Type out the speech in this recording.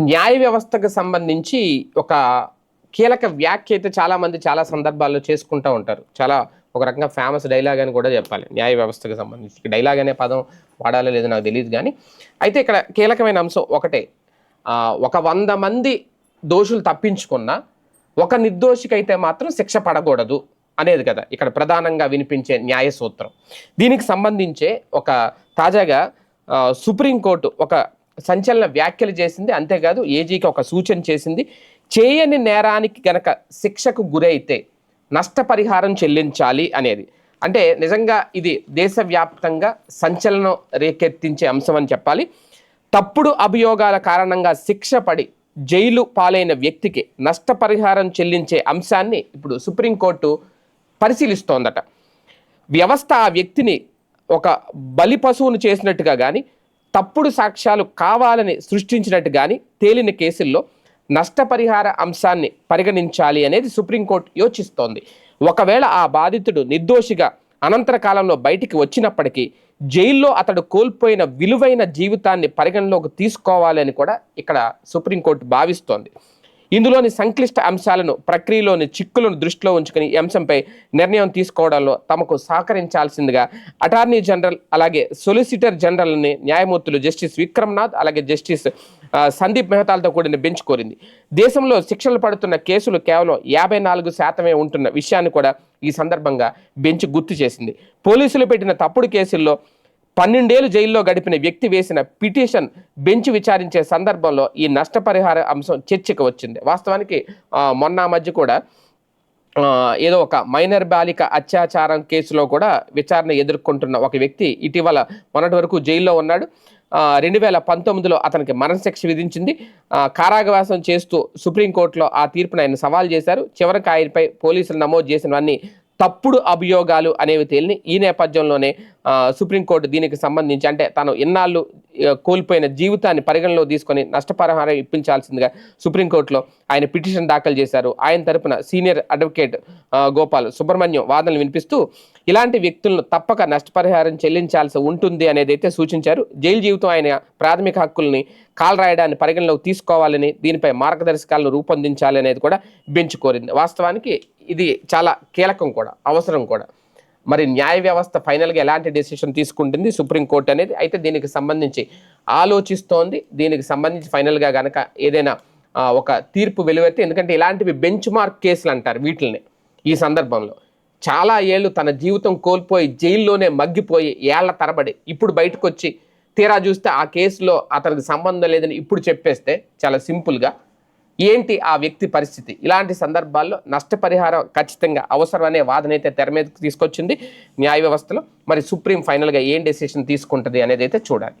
న్యాయ వ్యవస్థకు సంబంధించి ఒక కీలక వ్యాఖ్య అయితే చాలా మంది చాలా సందర్భాల్లో చేసుకుంటూ ఉంటారు. చాలా ఒక రకంగా ఫేమస్ డైలాగ్ అని కూడా చెప్పాలి. న్యాయ వ్యవస్థకు సంబంధించి డైలాగ్ అనే పదం వాడాలో లేదో నాకు తెలియదు కానీ అయితే ఇక్కడ కీలకమైన అంశం ఒకటే. ఒక వంద మంది దోషులు తప్పించుకున్నా ఒక నిర్దోషికైతే మాత్రం శిక్ష పడకూడదు అనేది కదా ఇక్కడ ప్రధానంగా వినిపించే న్యాయ సూత్రం దీనికి సంబంధించే ఒక తాజాగా సుప్రీంకోర్టు ఒక సంచలన వ్యాఖ్యలు చేసింది. అంతేకాదు ఏజీకి ఒక సూచన చేసింది. చేయని నేరానికి గనక శిక్షకు గురైతే నష్టపరిహారం చెల్లించాలి అనేది. అంటే నిజంగా ఇది దేశవ్యాప్తంగా సంచలనం రేకెత్తించే అంశం అని చెప్పాలి. తప్పుడు అభియోగాల కారణంగా శిక్ష పడి జైలు పాలైన వ్యక్తికి నష్టపరిహారం చెల్లించే అంశాన్ని ఇప్పుడు సుప్రీంకోర్టు పరిశీలిస్తోందట. వ్యవస్థ ఆ వ్యక్తిని ఒక బలి పశువును చేసినట్టుగా కానీ తప్పుడు సాక్ష్యాలు కావాలని సృష్టించినట్టు కానీ తేలిన కేసుల్లో నష్టపరిహార అంశాన్ని పరిగణించాలి అనేది సుప్రీంకోర్టు యోచిస్తోంది. ఒకవేళ ఆ బాధితుడు నిర్దోషిగా అనంతర కాలంలో బయటికి వచ్చినప్పటికీ జైల్లో అతడు కోల్పోయిన విలువైన జీవితాన్ని పరిగణలోకి తీసుకోవాలని కూడా ఇక్కడ సుప్రీంకోర్టు భావిస్తోంది. ఇందులోని సంక్లిష్ట అంశాలను ప్రక్రియలోని చిక్కులను దృష్టిలో ఉంచుకుని ఈ అంశంపై నిర్ణయం తీసుకోవడంలో తమకు సహకరించాల్సిందిగా అటార్నీ జనరల్ అలాగే సొలిసిటర్ జనరల్ని న్యాయమూర్తులు జస్టిస్ విక్రమ్నాథ్ అలాగే జస్టిస్ సందీప్ మెహతాలతో కూడిన బెంచ్ కోరింది. దేశంలో శిక్షలు పడుతున్న కేసులు కేవలం యాభై నాలుగు శాతమే ఉంటున్న విషయాన్ని కూడా ఈ సందర్భంగా బెంచ్ గుర్తు చేసింది. పోలీసులు పెట్టిన తప్పుడు కేసుల్లో పన్నెండేళ్ళు జైల్లో గడిపిన వ్యక్తి వేసిన పిటిషన్ బెంచ్ విచారించే సందర్భంలో ఈ నష్టపరిహార అంశం చర్చకు వచ్చింది. వాస్తవానికి మొన్న మధ్య కూడా ఏదో ఒక మైనర్ బాలిక అత్యాచారం కేసులో కూడా విచారణ ఎదుర్కొంటున్న ఒక వ్యక్తి ఇటీవల మొన్నటి వరకు జైల్లో ఉన్నాడు. రెండు వేల పంతొమ్మిదిలో అతనికి మరణశిక్ష విధించింది. కారాగవాసం చేస్తూ సుప్రీంకోర్టులో ఆ తీర్పును ఆయన సవాల్ చేశారు. చివరికి ఆయనపై పోలీసులు నమోదు చేసినవన్నీ తప్పుడు అభియోగాలు అనేవి తేలిని ఈ నేపథ్యంలోనే సుప్రీంకోర్టు దీనికి సంబంధించి అంటే తను ఎన్నాళ్ళు కోల్పోయిన జీవితాన్ని పరిగణలో తీసుకొని నష్టపరిహారం ఇప్పించాల్సిందిగా సుప్రీంకోర్టులో ఆయన పిటిషన్ దాఖలు చేశారు. ఆయన తరపున సీనియర్ అడ్వకేట్ గోపాల్ సుబ్రహ్మణ్యం వాదనలు వినిపిస్తూ ఇలాంటి వ్యక్తులను తప్పక నష్టపరిహారం చెల్లించాల్సి ఉంటుంది అనేది అయితే సూచించారు. జైలు జీవితం ఆయన ప్రాథమిక హక్కుల్ని కాల్ రాయడాన్ని పరిగణలోకి తీసుకోవాలని దీనిపై మార్గదర్శకాలను రూపొందించాలి అనేది కూడా బెంచ్ కోరింది. వాస్తవానికి ఇది చాలా కీలకం కూడా అవసరం కూడా. మరి న్యాయ వ్యవస్థ ఫైనల్గా ఎలాంటి డెసిషన్ తీసుకుంటుంది సుప్రీంకోర్టు అనేది అయితే దీనికి సంబంధించి ఆలోచిస్తోంది. దీనికి సంబంధించి ఫైనల్గా కనుక ఏదైనా ఒక తీర్పు వెలువెత్తే ఎందుకంటే ఇలాంటివి బెంచ్ మార్క్ కేసులు అంటారు వీటిని ఈ సందర్భంలో. చాలా ఏళ్ళు తన జీవితం కోల్పోయి జైల్లోనే మగ్గిపోయి ఏళ్ళ తరబడి ఇప్పుడు బయటకు వచ్చి తీరా చూస్తే ఆ కేసులో అతనికి సంబంధం లేదని ఇప్పుడు చెప్పేస్తే చాలా సింపుల్గా ఏంటి ఆ వ్యక్తి పరిస్థితి? ఇలాంటి సందర్భాల్లో నష్టపరిహారం ఖచ్చితంగా అవసరం అనే వాదన అయితే తెర మీదకి తీసుకొచ్చింది న్యాయ వ్యవస్థలో. మరి సుప్రీం ఫైనల్గా ఏం డెసిషన్ తీసుకుంటుంది అనేది అయితే చూడాలి.